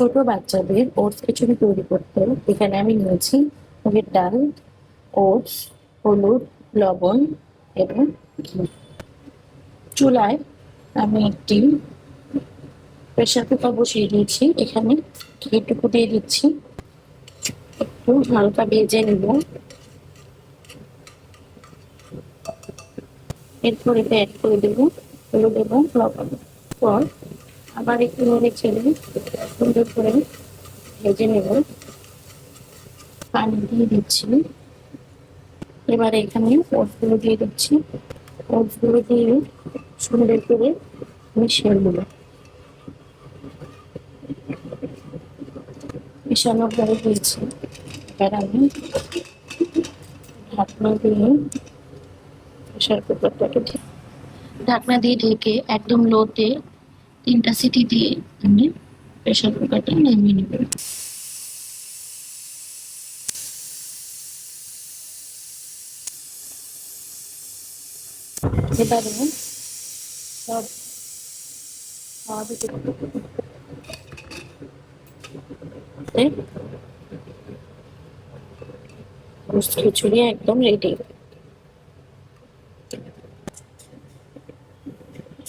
ছোট বাচ্চাদের ওটস খিচুড়ি তৈরি করতে এখানে আমি নিয়েছি মুগের ডাল, ওটস, হলুদ, লবণ এবং ঘি। চুলায় আমি একটি প্রেশার কুকার বসিয়ে দিয়েছি। এখানে ঘিটুকু দিয়ে দিচ্ছি। একটু হালকা ভেজে নেব। এরপর এটা অ্যাড করে দেবো হলুদ এবং লবণ। পর আবার একটু নেড়ে ছেড়ে সুন্দর করে ভেজে নেব। পানি দিয়ে দিচ্ছি। এবার এখানে ওটসগুলো দিয়ে দিচ্ছি। ওটসগুলো দিয়ে সুন্দর করে মিশিয়ে নেব। মিশানো হয়ে দিয়েছি এবার আমি ঢাকনা দিয়ে প্রেশার কুকারটাকে ঢাকনা দিয়ে ঢেকে একদম লোতে তিনটা সিটি দিয়ে আমি প্রেশার কুকারটা নামিয়ে নেব এবারে সব খাওয়া খিচুড়ি একদম রেডি